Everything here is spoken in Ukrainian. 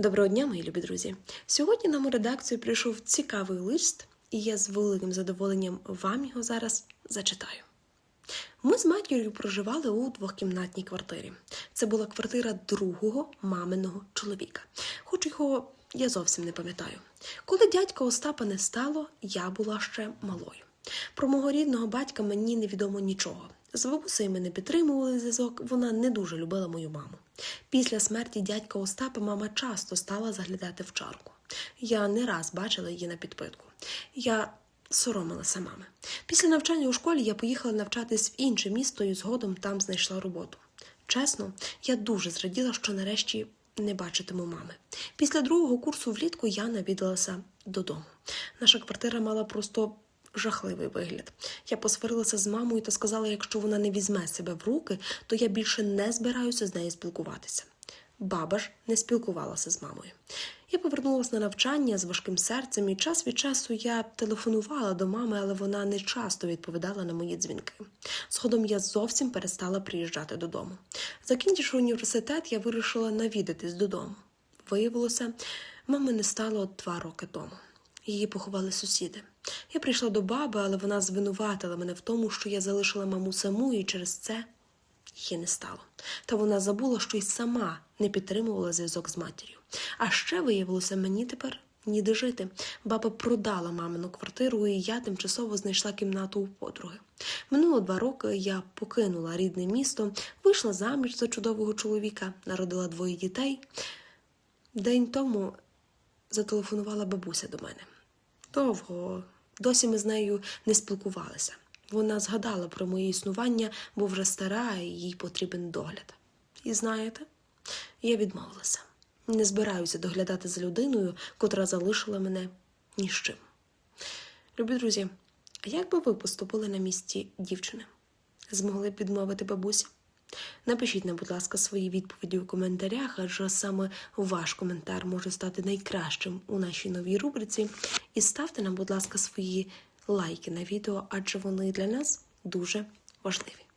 Доброго дня, мої любі друзі! Сьогодні нам у редакцію прийшов цікавий лист, і я з великим задоволенням вам його зараз зачитаю. Ми з матір'ю проживали у двохкімнатній квартирі. Це була квартира другого маминого чоловіка, хоч його я зовсім не пам'ятаю. Коли дядька Остапа не стало, я була ще малою. Про мого рідного батька мені невідомо нічого. З бабусею ми не підтримували зв'язок, вона не дуже любила мою маму. Після смерті дядька Остапа мама часто стала заглядати в чарку. Я не раз бачила її на підпитку. Я соромилася мами. Після навчання у школі я поїхала навчатись в інше місто і згодом там знайшла роботу. Чесно, я дуже зраділа, що нарешті не бачитиму мами. Після другого курсу влітку я навідалася додому. Наша квартира мала просто жахливий вигляд. Я посварилася з мамою та сказала, якщо вона не візьме себе в руки, то я більше не збираюся з нею спілкуватися. Баба ж не спілкувалася з мамою. Я повернулася на навчання з важким серцем, і час від часу я телефонувала до мами, але вона не часто відповідала на мої дзвінки. Згодом я зовсім перестала приїжджати додому. Закінчивши університет, я вирішила навідатись додому. Виявилося, мами не стало два роки тому. Її поховали сусіди. Я прийшла до баби, але вона звинуватила мене в тому, що я залишила маму саму, і через це її не стало. Та вона забула, що й сама не підтримувала зв'язок з матір'ю. А ще виявилося, мені тепер ніде жити. Баба продала мамину квартиру, і я тимчасово знайшла кімнату у подруги. Минуло два роки я покинула рідне місто, вийшла заміж за чудового чоловіка, народила двоє дітей. День тому зателефонувала бабуся до мене. Довго, досі ми з нею не спілкувалися. Вона згадала про моє існування, бо вже стара і їй потрібен догляд. І знаєте, я відмовилася. Не збираюся доглядати за людиною, котра залишила мене ні з чим. Любі друзі, а як би ви поступили на місці дівчини? Змогли б відмовити бабусі? Напишіть нам, будь ласка, свої відповіді у коментарях, адже саме ваш коментар може стати найкращим у нашій новій рубриці. І ставте нам, будь ласка, свої лайки на відео, адже вони для нас дуже важливі.